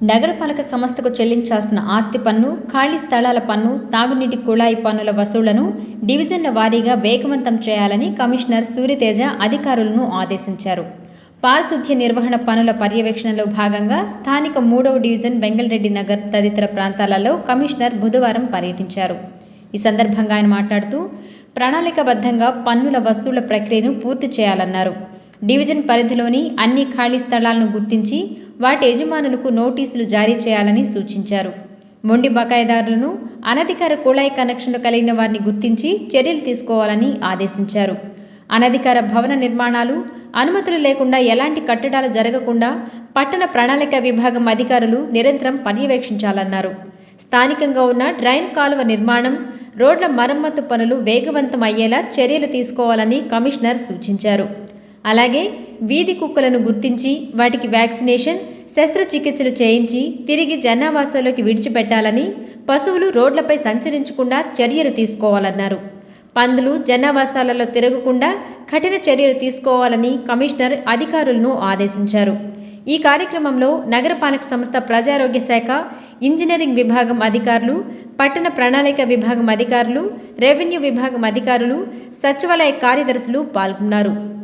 నగరపాలక సంస్థకు చెల్లించాల్సిన ఆస్తి పన్ను ఖాళీ స్థలాల పన్ను తాగునీటి కుళాయి పన్నుల వసూళ్ళను డివిజన్ల వారీగా వేగవంతం చేయాలని కమిషనర్ సూర్యతేజ అధికారులను ఆదేశించారు. పారిశుద్ధ్య నిర్వహణ పనుల పర్యవేక్షణలో భాగంగా స్థానిక మూడవ డివిజన్ వెంగళరెడ్డి నగర్ తదితర ప్రాంతాలలో కమిషనర్ బుధవారం పర్యటించారు. ఈ సందర్భంగా ఆయన మాట్లాడుతూ ప్రణాళికబద్ధంగా పన్నుల వసూళ్ళ ప్రక్రియను పూర్తి చేయాలన్నారు. డివిజన్ పరిధిలోని అన్ని ఖాళీ స్థలాలను గుర్తించి వాటి యజమానులకు నోటీసులు జారీ చేయాలని సూచించారు. మొండి బకాయిదారులను అనధికార కుళాయి కనెక్షన్లు కలిగిన వారిని గుర్తించి చర్యలు తీసుకోవాలని ఆదేశించారు. అనధికార భవన నిర్మాణాలు అనుమతులు లేకుండా ఎలాంటి కట్టడాలు జరగకుండా పట్టణ ప్రణాళిక విభాగం అధికారులు నిరంతరం పర్యవేక్షించాలన్నారు. స్థానికంగా ఉన్న డ్రైన్ కాలువ నిర్మాణం రోడ్ల మరమ్మతు పనులు వేగవంతం అయ్యేలా చర్యలు తీసుకోవాలని కమిషనర్ సూచించారు. అలాగే వీధి కుక్కలను గుర్తించి వాటికి వ్యాక్సినేషన్ శస్త్రచికిత్సలు చేయించి తిరిగి జనావాసాల్లోకి విడిచిపెట్టాలని పశువులు రోడ్లపై సంచరించకుండా చర్యలు తీసుకోవాలన్నారు. పందులు జనావాసాలలో తిరగకుండా కఠిన చర్యలు తీసుకోవాలని కమిషనర్ అధికారులను ఆదేశించారు. ఈ కార్యక్రమంలో నగరపాలక సంస్థ ప్రజారోగ్య శాఖ ఇంజనీరింగ్ విభాగం అధికారులు పట్టణ ప్రణాళిక విభాగం అధికారులు రెవెన్యూ విభాగం అధికారులు సచివాలయ కార్యదర్శులు పాల్గొన్నారు.